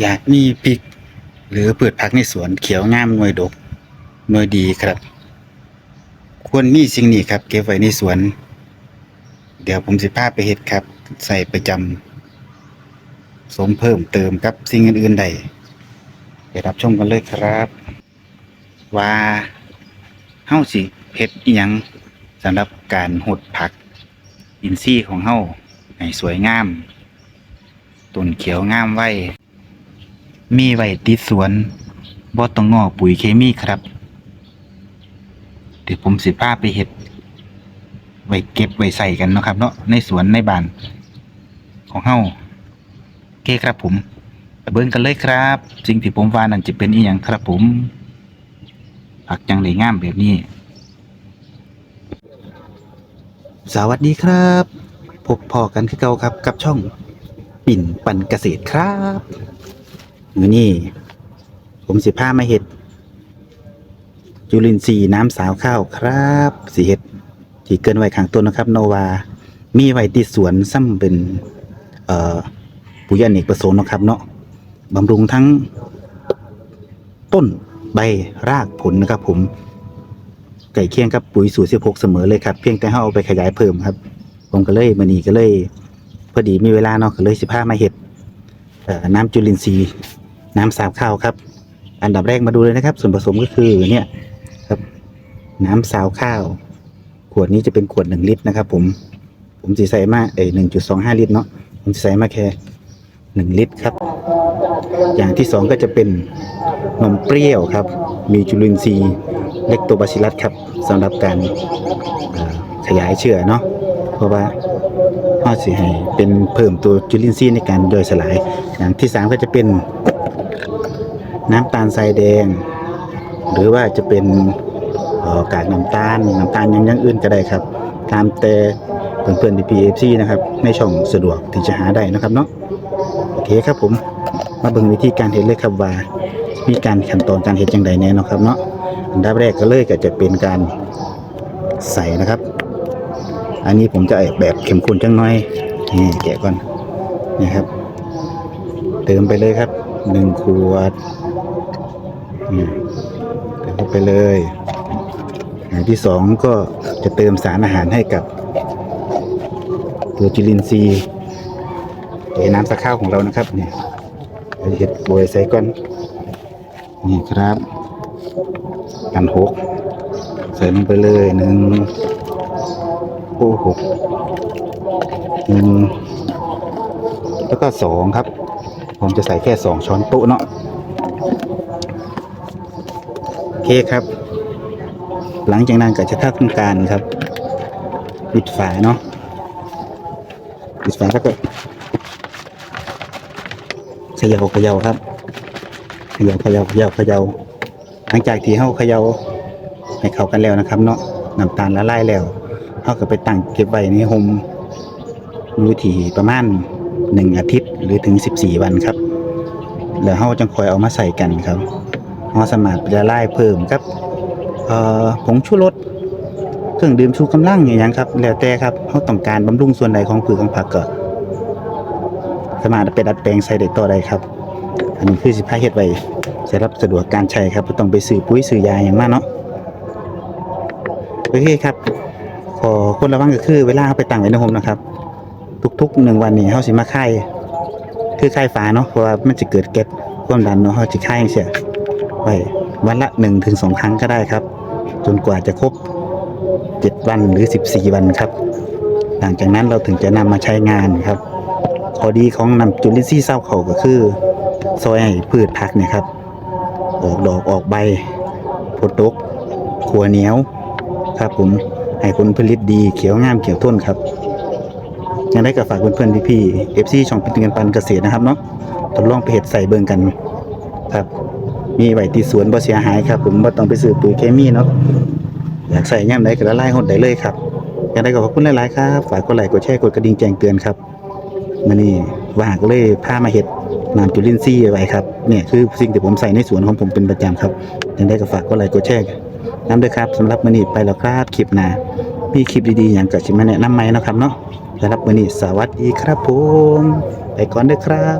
อยากมีพริก หรือพืชผักในสวนเขียวงามหน่วยดกหน่วยดีครับ ควรมีสิ่งนี้ครับ เก็บไว้ในสวน เดี๋ยวผมสิพาไปเฮ็ดครับ ใส่ประจำสมเพิ่มเติมกับสิ่งอื่นๆใดไปรับชมกันเลยครับ ว่าเฮาสิเฮ็ดอีหยังสำหรับการหดผักอินทรีย์ของเฮาให้สวยงามต้นเขียวงามไว้ มีไว้ติดสวนบ่ต้องงอปุ๋ยเคมีครับ เดี๋ยวผมสิพาไปเฮ็ดไว้เก็บไว้ใส่กันเนาะครับ เนาะในสวนในบ้านของเฮาโอเคครับผมไปเบิ่งกันเลยครับ สิ่งที่ผมว่านั่นจะเป็นอีหยังครับผมผักจังเลยงามแบบนี้ สวัสดีครับพบพอกันคือเก่าครับกับช่อง ปิ่นปันเกษตรครับ มือนี้ผมสิพามาเห็ดจุลินทรีย์น้ำสาวข้าวครับสีเห็ดที่เกินไว้ข้างต้นนะครับ โนวา มีไว้ติดสวนซ้ำเป็นเอ่อปุ๋ยอเนกประสงค์นะครับ เนาะบำรุงทั้งต้นใบรากผลนะครับ ผมไก่เคียงกับปุ๋ยสูตร16เสมอเลยครับเพียงแต่เฮาเอาไปขยายเพิ่มครับ ผมก็เลยมื้อนี้ก็เลย พอดีมีเวลาเนาะก็เลยสิพามาเฮ็ดเอ่อน้ำจุลินทรีย์ น้ำสาบข้าวครับ อันดับแรกมาดูเลยนะครับ ส่วนผสมก็คือเนี่ยครับ น้ำสาวข้าว ขวดนี้จะเป็นขวดหนึ่งลิตรนะครับ ผม ผมจะใส่มาเอ้หนึ่งจุดสองห้าลิตรเนาะผมจะใส่มาแค่หนึ่งลิตรครับ อย่างที่สองก็จะเป็นนมเปรี้ยวครับ มีจุลินทรีย์เล็กโตบาซิลัสครับสำหรับการขยายเชื้อเนาะเพราะว่าพ่อสิให้เป็นเพิ่มตัวจุลินทรีย์ในการย่อยสลาย อย่างที่สามก็จะเป็น น้ำตาลทรายแดง หรือว่าจะเป็นกากน้ำตาลน้ำตาลยังยังอื่นก็ได้ครับ ตามแต่เพื่อนๆที่ PFC นะครับในช่องสะดวกที่จะหาได้นะครับเนาะโอเคครับผมมาเบิ่งวิธีการเฮ็ดเลยครับว่ามีการขั้นตอนการเฮ็ดจังใดแน่เนาะครับเนาะอันดับแรกก็เลยก็จะเป็นการใส่นะครับ อันนี้ผมจะแบบเข้มข้นจังน่อยนี่แกะก่อนนี่ครับ เติมไปเลยครับ หนึ่งขวดเติมเข้าไปเลยอย่างที่สองก็จะเติมสารอาหารให้กับ ตัวจุลินทรีย์ในน้ำสักข้าวของเรานะครับ เนี่ยเห็ดโบยใส่ก่อนนี่ครับกันหกใส่ลงไปเลยหนึ่งโอ้หกหนึ่งแล้วก็สองครับ ผมจะใส่แค่สองช้อนโต๊ะเนาะโอเคครับ หลังจากนั้นก็จะทำกการครับ ปิดฝาเนาะปิดฝาแล้วก็เขย่าเขย่าครับเขย่าเขย่าเขย่าเขย่าหลังจากที่เฮาเขย่าให้เข้ากันแล้วนะครับ เนาะน้ำตาลละลายแล้วเฮาก็ไปตั้งเก็บไว้ในโฮมอยู่ที่ประมาณ หนึ่งอาทิตย์หรือถึงสิบสี่วันครับ แล้วเฮาจังคอยเอามาใส่กันครับเฮาสามารถละลายเพิ่มครับเอ่อผงชูรสเครื่องดื่มชูกำลังอย่างครับ แล้วแต่ครับเขาต้องการบำรุงส่วนใดของผืนของผักก็สามารถไปดัดแปลงใส่ได้ต่อได้ครับ อันนี้คือสิพาเฮ็ดไว้สำหรับสะดวกการใช้ครับบ่ต้องไปซื้อปุ๋ยซื้อยาอย่างมากเนาะโอเคครับขอคนระวังก็คือเวลาเอาไปตั้งไว้ในโฮมนะครับ ทุกๆหนึ่งวันนี้เฮาสิมาค่ายคือค่ายฝาเนาะเพราะว่ามันจะเกิดแก๊สความดันเนาะเฮาสิค่ายจังซี่ไว้วันละ1ถึง2ครั้งก็ได้ครับ จนกว่าจะครบ7วันหรือ14วันครับ หลังจากนั้นเราถึงจะนำมาใช้งานครับข้อดีของนำจุลินทรีย์เศร้าเขาก็คือซอยให้พืชผักเนี่ยครับออกดอกออกใบผลดกขัวเหนียวครับผมให้ผลผลิตดีเขียวงามเขียวต้นครับ ยังได้กับฝากเพื่อนๆพี่ๆ FC ช่องป็นเงินปันเกษตรนะครับเนาะทดลองไปเห็ดใส่เบิ่งกันครับมีไว้ที่สวนบ่เสียหายครับ ผมบ่ต้องไปซื้อปุ๋ยเคมีเนาะอยากใส่ย่ำใดก็ละลายหดได้เลยครับยากได้ก็ขอบคุณหลายๆครับฝากกดไลค์กดแชร์กดกระดิ่งแจ้งเตือนครับมื่อนี้ว่างก็เลยพามาเห็ดน้ำจุลินทรีย์ไว้ครับเนี่ยคือสิ่งที่ผมใส่ในสวนของผมเป็นประจำครับยากได้ก็ฝากกดไลค์กดแชร์น้ำด้วยครับสำหรับมื่อนี้ไปแล้วครับคลิปหน้ามีคลิปดีๆอย่างกับชิมาแนะนำไหมนะครับเนาะ สำหรับวันนี้สวัสดีครับผม ไปก่อนเด้อครับ